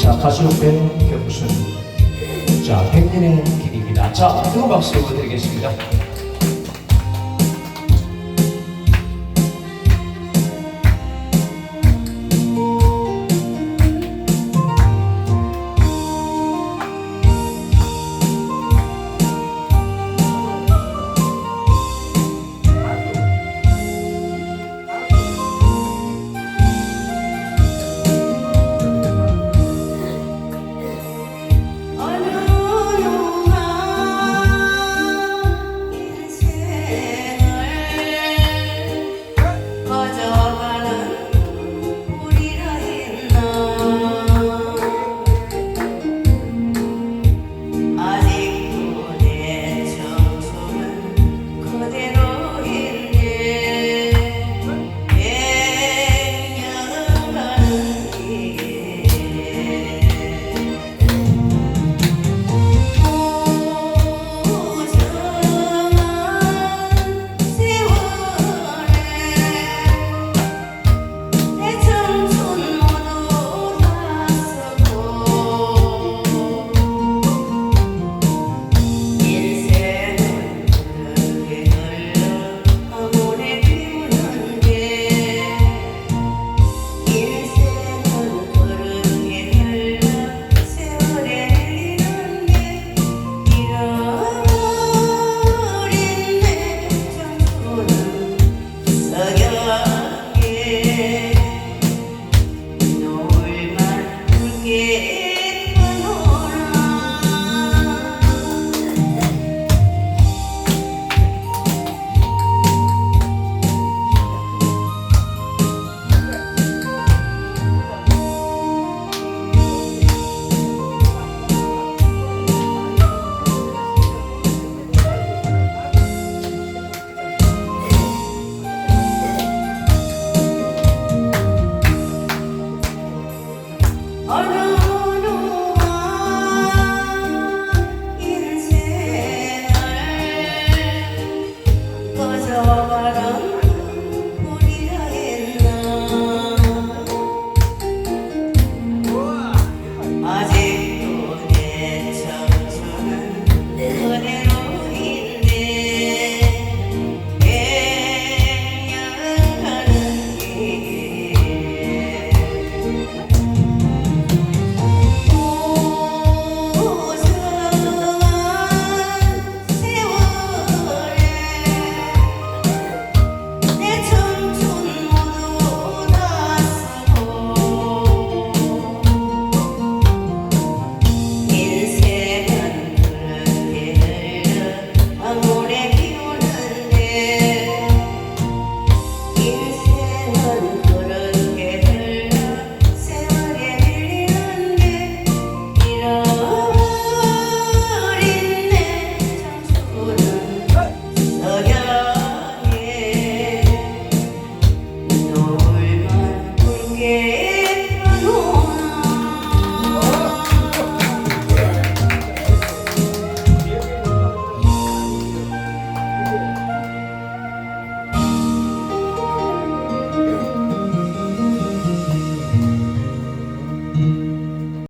자, 가수 배우 격순. 자, 백년의 길입니다. 자, 뜨거운 박수 부탁드리겠습니다.